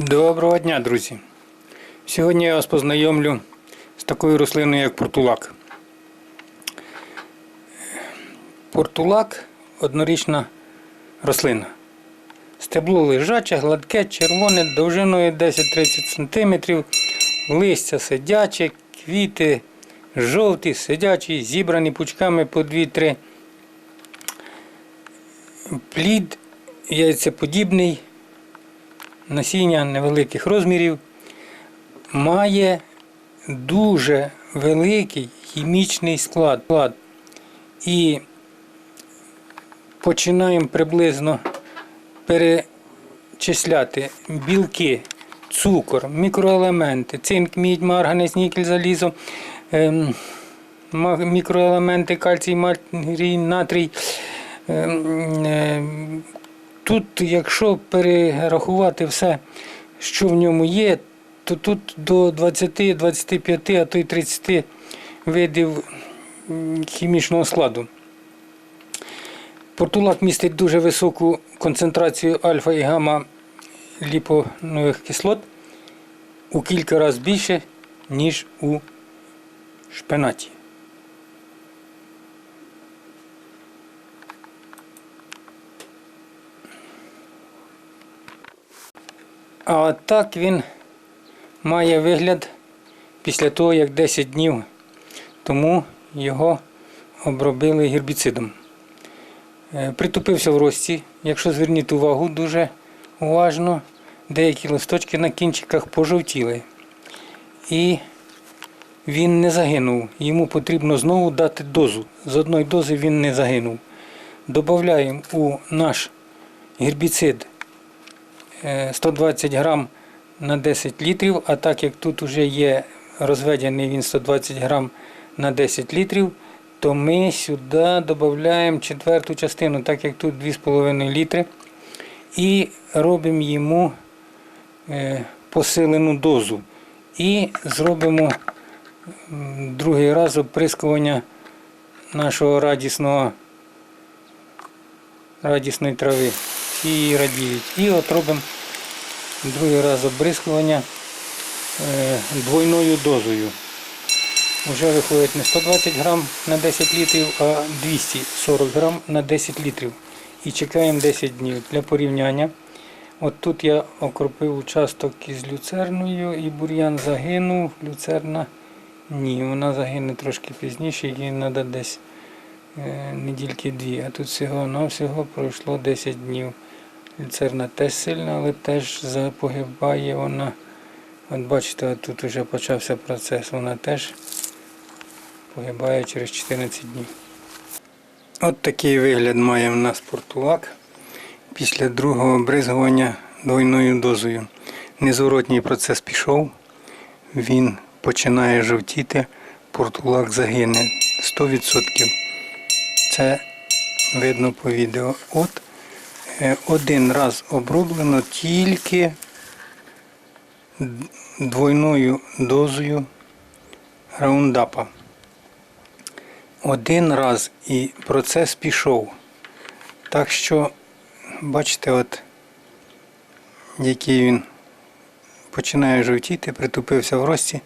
Доброго дня, друзі! Сьогодні я вас познайомлю з такою рослиною, як портулак. Портулак однорічна рослина. Стебло лежаче, гладке, червоне, довжиною 10-30 см, листя сидяче, квіти жовті, сидячі, зібрані пучками по 2-3. Плід яйцеподібний, насіння невеликих розмірів, має дуже великий хімічний склад. І починаємо приблизно перечисляти білки, цукор, мікроелементи, цинк, мідь, марганець, нікель, залізо, ем, мікроелементи, кальцій, натрій. Тут, якщо перерахувати все, що в ньому є, то тут до 20, 25, а то й 30 видів хімічного складу. Портулак містить дуже високу концентрацію альфа і гамма ліпонових кислот у кілька разів більше, ніж у шпинаті. А так він має вигляд після того, як 10 днів тому його обробили гербіцидом. Е, Притупився в рості, якщо зверніть увагу дуже уважно, деякі листочки на кінчиках пожовтіли. І він не загинув. Йому потрібно знову дати дозу. З одної дози він не загинув. Додаємо у наш гербіцид 120 грам на 10 літрів, а так як тут вже є розведений він 120 грам на 10 літрів, то ми сюди додаємо четверту частину, так як тут 2,5 літри, і робимо йому е, посилену дозу. І зробимо другий раз оприскування нашого радісного радісної трави. Її радіють. І от робимо другий раз обрискування е, двойною дозою. Уже виходить не 120 грам на 10 літрів, а 240 грам на 10 літрів. І чекаємо 10 днів для порівняння. От тут я окропив участок із люцерною і бур'ян загинув. Люцерна ні, вона загине трошки пізніше, їй треба десь е, недільки дві. А тут всього навсього пройшло 10 днів. Люцерна теж сильна, але теж запогибає вона. От бачите, тут вже почався процес, вона теж погибає через 14 днів. От такий вигляд має в нас портулак після другого обризгування двойною дозою. Незворотній процес пішов, він починає жовтіти, портулак загине 100%. Це видно по відео. От один раз оброблено тільки двойною дозою раундапа. Один раз і процес пішов. Так що, бачите, от який він починає жовтіти, притупився в рості.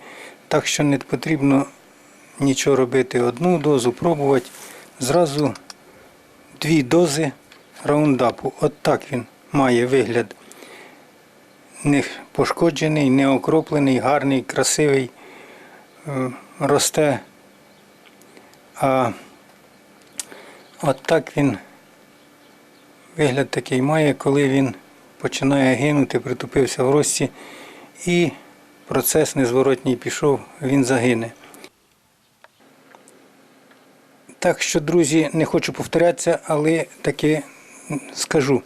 Так що не потрібно нічого робити. Одну дозу пробувати. Зразу дві дози раундапу. От так він має вигляд. Не пошкоджений, не окроплений, гарний, красивий, е, росте. А от так він вигляд такий має, коли він починає гинути, притупився в рості і процес незворотній пішов, він загине. Так що, друзі, не хочу повторятися, але таки скажу.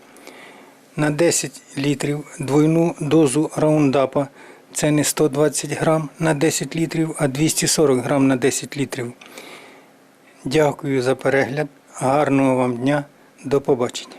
На 10 літрів двойну дозу раундапа це не 120 грам на 10 літрів, а 240 грам на 10 літрів. Дякую за перегляд. Гарного вам дня. До побачення.